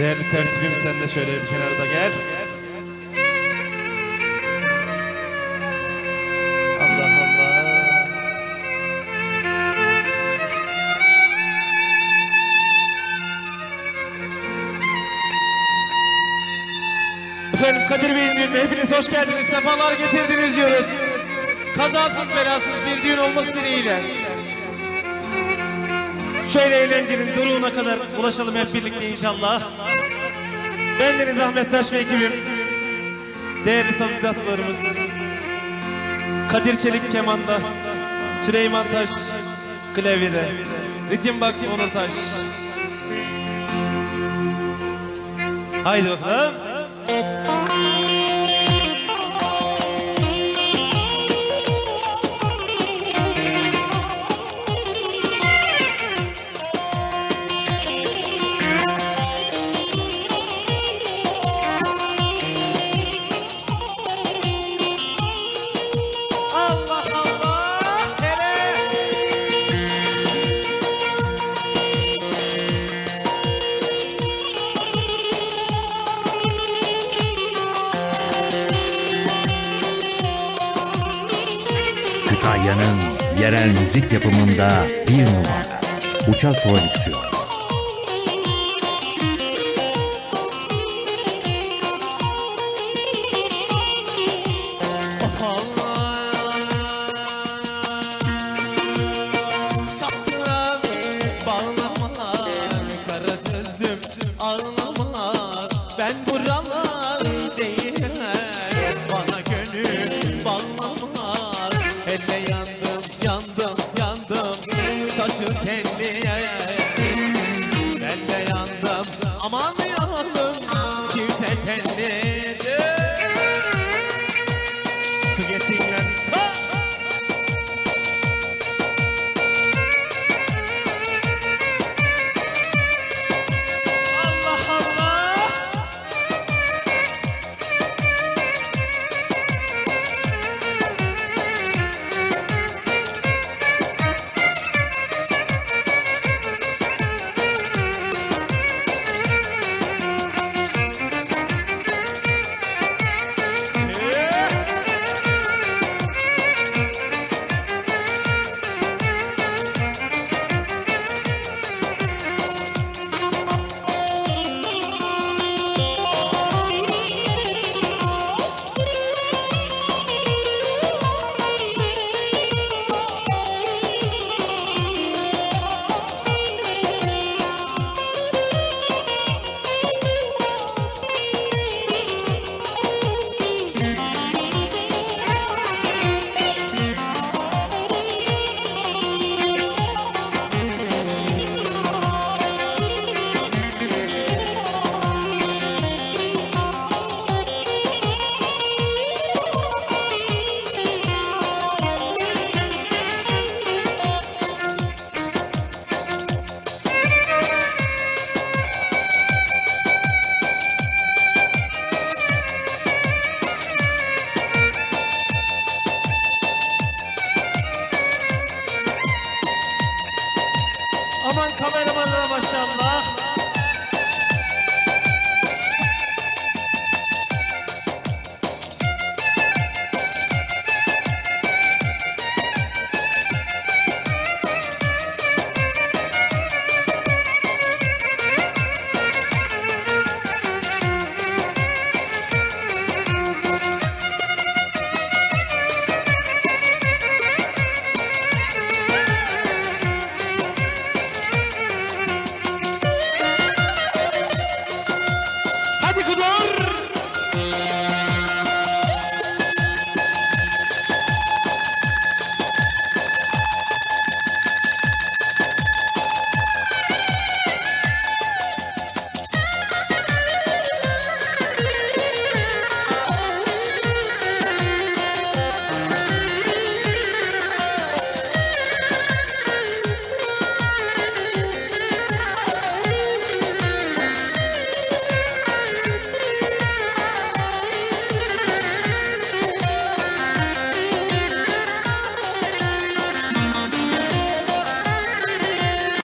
Değerli tertibim sen de şöyle bir kenarda gel. Allah Allah. Efendim Kadir Bey'in düğününe hepiniz hoş geldiniz, sefalar getirdiniz diyoruz. Kazasız belasız bir düğün olması dileğiyle. Şöyle eğlencenin duruğuna kadar ulaşalım hep birlikte inşallah. Bendeniz Ahmet Taş ve ekibim. Değerli sazcılarımız. Kadir Çelik kemanda. Süleyman Taş klavyede. Ritim Box Onur Taş. Haydi bakalım. Kayya'nın yerel müzik yapımında bir numara. Uçak Prodüksiyon. Ağlama blessing. Maşallah.